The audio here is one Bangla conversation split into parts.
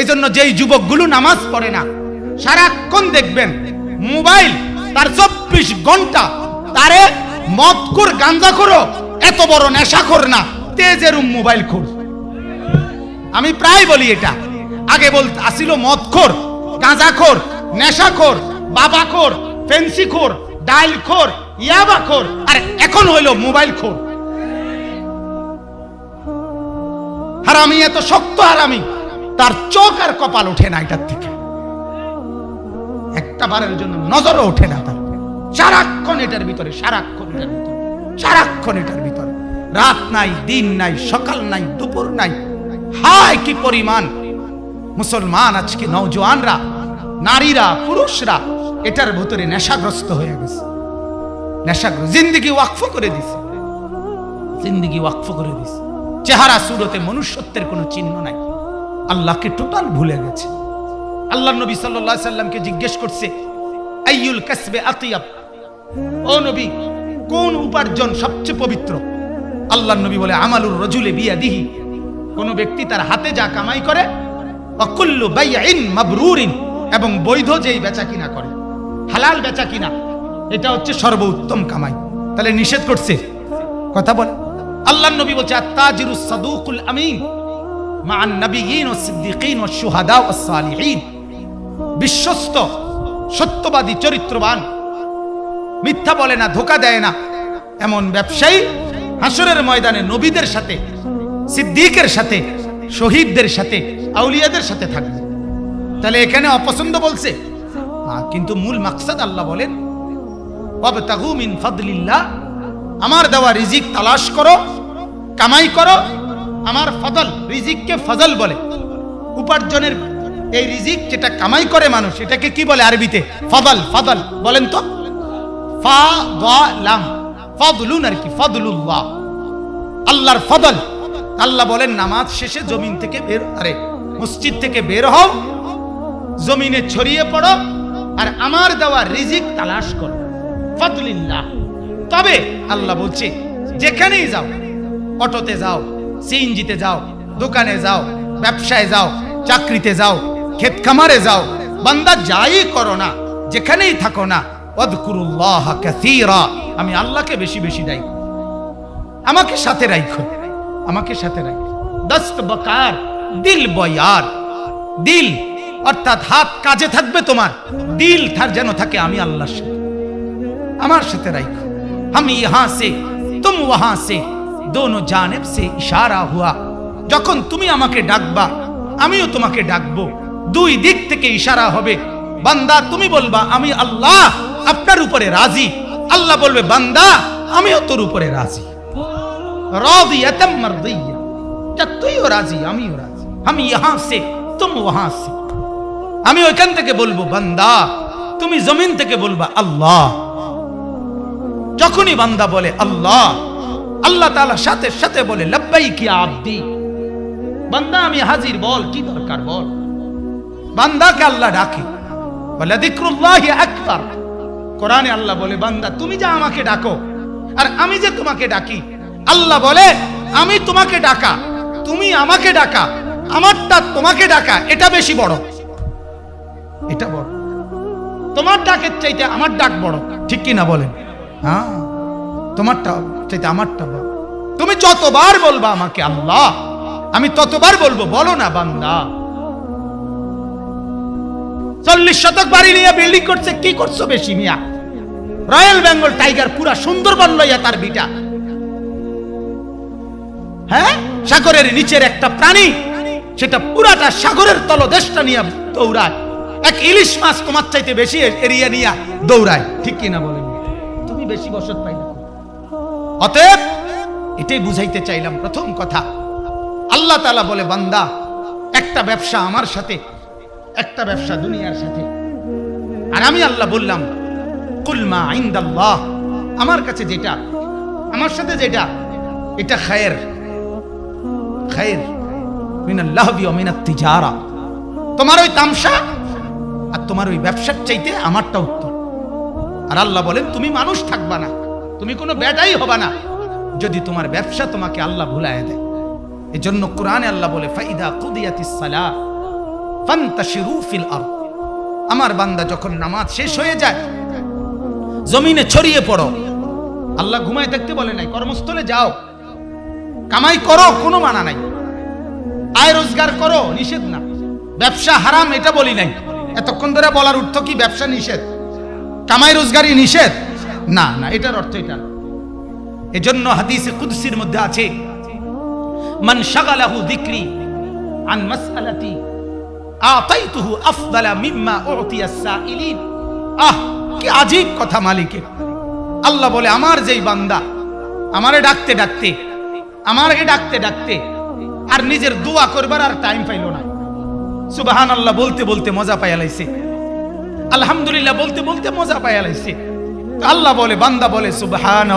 এই জন্য যেই যুবকগুলো নামাজ পড়ে না, সারাক্ষণ দেখবেন মোবাইল তার চব্বিশ ঘণ্টা তারে মদকুর গাঞ্জা করো এত বড় নেশা কর না। তেজের মোবাইল খোর। আমি প্রায় বলি এটা। আগে বল আসিল মদখোর, গাঁজাখোর, নেশাখোর, বাবাখোর, ফেন্সিখোর, ডাইলখোর, ইয়াবাখোর, আর এখন হইল মোবাইল খোর। হারামি এত শক্ত হারামি। তার চোখ আর কপাল ওঠে না এটার থেকে। একটা বারের জন্য নজরও ওঠে না তার। সারাক্ষণ এটার ভিতরে, সারাক্ষণ এটার ভিতরে, সারাক্ষণ এটার ভিতরে। রাত নাই, দিন নাই, সকাল নাই, দুপুর নাই। হায়, কি পরিমাণ! মুসলমান, আজকে নওজোয়ানরা, নারীরা, পুরুষরা এটার ভিতরে নেশাগ্রস্ত হয়ে গেছে। নেশাগ্রস্ত জিন্দিগি ওয়াকফ করে দিছে। জিন্দিগি ওয়াকফ করে দিছে। চেহারা, সুরতে, মনুষ্যত্বের কোনো চিহ্ন নাই। আল্লাহকে টোটাল ভুলে গেছে। আল্লাহ নবী সাল্লামকে জিজ্ঞেস করছে, আইয়ুল কাসবে আতিয়াব? ও নবী, কোন উপার্জন সবচেয়ে পবিত্র? আল্লাহ নবী বলে, আমালুর রজুলে বিয়াদিহি। কোন ব্যক্তি তার হাতে যা কামাই করে, অকুল্লু বাইইন মাবরুরিন, এবং বৈধ যেই বেচা কিনা করে, হালাল বেচা কিনা, এটা হচ্ছে সর্বোত্তম কামাই। তাহলে নিষেধ করছে। কথা বলে। আল্লাহ নবী বলছে, আত্তাজিরুস সাদুকুল আমিন। মা'আন নাবিয়িন ওয়াস সিদ্দিকিন শুহাদা ওয়াস সালিহিন বিশ্বস্ত, সত্যবাদী, চরিত্রবান। মিথ্যা বলে না, ধোকা দেয় না। এমন ব্যবসায়ী হাসরের ময়দানে নবীদের সাথে, সিদ্দিকের সাথে, শহীদদের সাথে, আউলিয়াদের সাথে থাকবে। তাহলে এখানে অপছন্দ বলছে? কিন্তু মূল মাকসাদ আল্লাহ বলেন মিন ফাদলিল্লাহ, আমার দেওয়া রিজিক তালাশ করো, কামাই করো আমার ফজল, রিজিককে ফজল বলে। উপার্জনের এই রিজিক যেটা কামাই করে মানুষ, এটাকে কি বলে আরবিতে? ফদল ফদল, বলেন তো। ফা লাম ফদলুন আর কি, ফদলুল্লাহ। আল্লাহর ফদল। আল্লাহ বলেন, নামাজ শেষে জমিন থেকে বের, আরে, মসজিদ থেকে বের হও, জমিনে ছড়িয়ে পড়ো, আর আমার দেওয়া রিজিক তালাশ করো। ফদলিল্লাহ। তবে আল্লাহ বলছে, যেখানেই যাও, অটোতে যাও সিএনজিতে যাও দোকানে যাও ব্যবসায় যাও চাকরিতে যাও ক্ষেত খামারে যাও বান্দা যাই করো না যেখানেই থাকো না অদকুরুল্লাহ কাসীরা আমি আল্লাহকে বেশি বেশি দেই আমাকে সাথে রাখো আমাকে সাথে রাখো দস্ত বকার দিল বয়ার দিল অর্থাৎ হাত কাজে থাকবে তোমার দিল থার যেন থাকে আমি আল্লাহর সাথে আমার সাথে রাখো हम यहां से तुम वहां से দোনো জানেব সে ইশারা হুয়া। যখন তুমি আমাকে ডাকবা, আমিও তোমাকে ডাকব। দুই দিক থেকে ইশারা হবে। বান্দা, তুমি বলবা, আমি আল্লাহ, আপনার উপরে রাজি। আল্লাহ বলবে, বান্দা, আমিও তোর উপরে রাজি। তুইও রাজি, আমিও রাজি। আমি ইহা সে তুম ওহা সে। আমি ওইখান থেকে বলব, বান্দা, তুমি জমিন থেকে বলবা, আল্লাহ। যখনই বান্দা বলে, আল্লাহ আল্লাহ তাআলা সাথে সাথে বলে লব্বাই কি আব্দি। বান্দা, আমি হাজির বল, কি দরকার বল? বান্দাকে আল্লাহ ডাকে। বলে দিকরুল্লাহি আকবার। কোরআনে আল্লাহ বলে, বান্দা, তুমি যা আমাকে ডাকো, আর আমি যে তোমাকে ডাকি। আল্লাহ বলে, আমি তোমাকে ডাকা, তুমি আমাকে ডাকা, আমারটা তোমাকে ডাকা, এটা বেশি বড়। এটা বড়। তোমার ডাকের চাইতে আমার ডাক বড়, ঠিক কি না বলেন? হ্যাঁ। তোমারটা চাইতে আমারটা বড় তুমি যতবার বলবা আমাকে, আল্লাহ, আমি ততবার বলব, বলো না বান্দা। চল্লিশ শতক বাড়ি নিয়ে বিল্ডিং করছে, কি করছ বেশি মিয়া? রয়্যাল বেঙ্গল টাইগার পুরা সুন্দরবন লইয়া তার বিটা। হ্যাঁ? সাগরের নিচের একটা প্রাণী, সেটা পুরাটা সাগরের তলদেশটা নিয়ে দৌড়ায়। এক ইলিশ মাছ তোমার চাইতে বেশি এরিয়া নিয়ে দৌড়ায়। ঠিক কি না বলেন? তুমি বেশি বসত পাইলা। অতএব এটাই বুঝাইতে চাইলাম প্রথম কথা। আল্লাহ তালা বলে, বান্দা, একটা ব্যবসা আমার সাথে, একটা ব্যবসা দুনিয়ার সাথে। আর আমি আল্লাহ বললাম কুলমা আইন্দাল্লাহ আমার কাছে যেটা, আমার সাথে যেটা, এটা খায়ের। খায়ের মিনাল্লাহ মিনাত তিজারা। তোমার ওই তামসা আর তোমার ওই ব্যবসার চাইতে আমারটা উত্তম। আর আল্লাহ বলেন, তুমি মানুষ থাকবা না। তুমি কোনো বেটাই হবা না। যদি তোমার ব্যবসা তোমাকে আল্লাহ ভুলায় দেয়। এজন্য কোরআনে আল্লাহ বলে, ফাইদা কুদিয়াতিস সালাহ ফান্তাশিরু ফিল আরদ। আমার বান্দা যখন নামাজ শেষ হয়ে যায়, জমিনে ছড়িয়ে পড়ো। আল্লাহ ঘুমায় থাকতে বলে নাই, কর্মস্থলে যাও। কামাই করো, কোনো মানা নাই। আয় রোজগার করো, নিষেধ না। ব্যবসা হারাম, এটা বলি নাই। এতক্ষণ ধরে বলার অর্থ কি? ব্যবসা নিষেধ। কামাই রোজগারই নিষেধ? না না, এটার অর্থ এটা। এজন্য হাদিসে কুদসির মধ্যে আছে, মান শাগালাহু যিকরি আন মাসআলাতি আতাইতুহু আফদালা মিম্মা উতিয়া সাইলিন আহ, কি আজীব কথা মালিকের। আল্লাহ বলে, আমার যেই বান্দা, আমারে ডাকতে ডাকতে, আমারে ডাকতে ডাকতে, আর নিজের দোয়া করবার আর টাইম পাইল না। সুবাহান আল্লাহ বলতে বলতে মজা পাইয়া লাইছে। আলহামদুলিল্লাহ বলতে বলতে মজা পাইয়া লাইছে। আল্লাহ বলে, বান্দা বলে সুবহান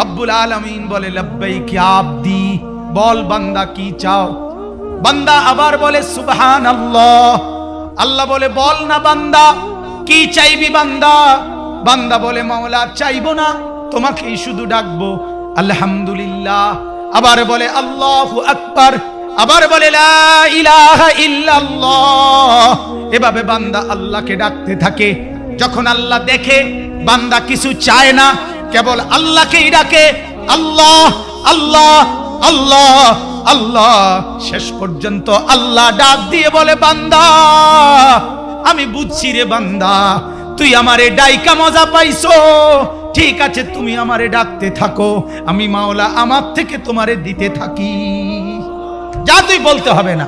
রব্বুল আলামিন বলে, লব্বাইক ইয়া আবদি। বল, বান্দা, কি চাও? বান্দা আবার বলে সুবহান আল্লাহ আল্লাহ বলে, বল না, বান্দা, কি চাইবি, বান্দা? বান্দা বলে, মাওলা, চাইব না, তোমাকেই শুধু ডাকবো। আলহামদুলিল্লাহ। আবার বলে, আল্লাহু আকবার। আবার বলে ইলাহা ইল্লাল্লাহ। এভাবে বান্দা আল্লাহকে ডাকতে থাকে। যখন আল্লাহ দেখে, বান্দা কিছু চায় না, কেবল আল্লাহকেই ডাকে, আল্লাহ আল্লাহ আল্লাহ আল্লাহ। শেষ পর্যন্ত আল্লাহ ডাক দিয়ে বলে, বান্দা, আমি বুঝছি রে বান্দা, তুই আমারে ডাইকা মজা পাইছো। ঠিক আছে, তুমি আমারে ডাকতে থাকো, আমি মাওলা আমার থেকে তোমারে দিতে থাকি। যা তুই বলতে হবে না,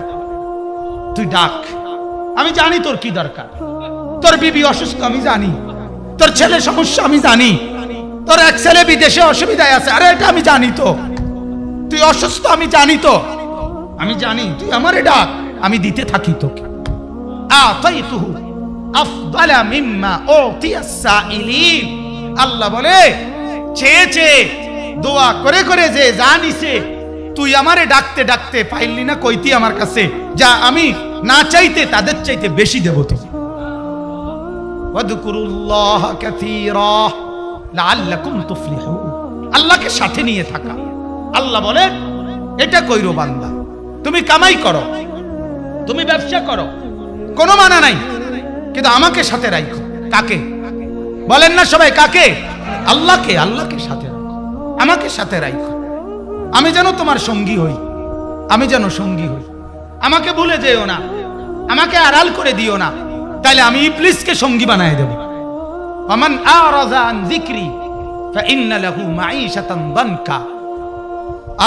তুই ডাক। আমি জানি তোর কি দরকার। তোর বিবি অসুস্থ, আমি জানি। তোর ছেলে সমস্যা, আমি জানি। তোর এক ছেলে বিদেশে অসুবিধায় আছে। আরে, এটা আমি জানি তো। তুই অসুস্থ, আমি জানি তো। আমি জানি, তুই আমারে ডাক, আমি দিতে থাকি তোকে। আল্লাহ বলে চেয়ে দোয়া করে করে যে জানিছে তুই আমারে ডাকতে ডাকতে পাইলি না, কইতি আমার কাছে। যা আমি না চাইতে, তাদের চাইতে বেশি দেব তো আল্লাহকে সাথে নিয়ে থাকা। আল্লাহ বলে, এটা কইরো বান্দা, তুমি কামাই করো, তুমি ব্যবসা করো, কোনো মানা নাই, কিন্তু আমাকে সাথে রাখো কাকে? বলেন না সবাই, কাকে? আল্লাহকে আল্লাহকে সাথে রাখো। আমাকে সাথে রাখো আমি যেন তোমার সঙ্গী হই, আমি যেন সঙ্গী হই। আমাকে ভুলে যেও না, আমাকে আড়াল করে দিও না। তাইলে আমি ইবলিসকে সঙ্গী বানায় দেব। আমান আরাজা আন যিকরি লাহু মাঈশাতান দানকা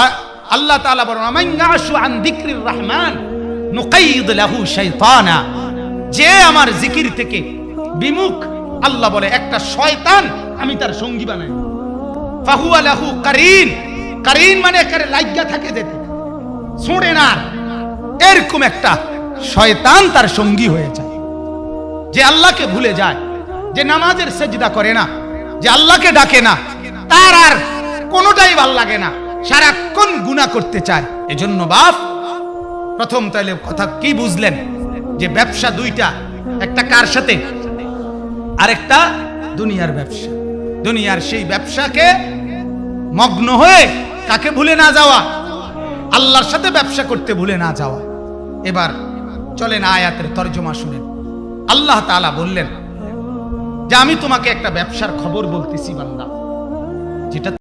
আর আল্লাহ তাআলা বলেন আমান ইয়াশু আন যিকরির রহমান নুকাইদ লাহু শাইতানা। যে আমার জিকির থেকে বিমুখ, আল্লাহ বলে, একটা শয়তান আমি তার সঙ্গী বানাই ফাহুয়া লাহু কারিন কারিন মানে একারে লাইগা থাকে যেতে। ছোড়ে না, এরকম একটা শয়তান তার সঙ্গী হয়ে যায়। যে আল্লাহকে ভুলে যায়, যে নামাজের সেজদা করে না, যে আল্লাহকে ডাকে না, তার আর কোনোটাই ভালো লাগে না, সারাক্ষণ গুণা করতে চায়। এজন্য বাপ, প্রথম তাইলে কথা কি বুঝলেন? যে ব্যবসা দুইটা, একটা কার সাথে? আরেকটা দুনিয়ার ব্যবসা। দুনিয়ার সেই ব্যবসাকে মগ্ন হয়ে কাকে ভুলে না যাওয়া? আল্লাহর সাথে ব্যবসা করতে ভুলে না যাওয়া। এবার চলেন আয়াতের তর্জমা শুনেন। আল্লাহ তালা বললেন যে আমি তোমাকে একটা ব্যবসার খবর বলতেছি বান্দা যেটা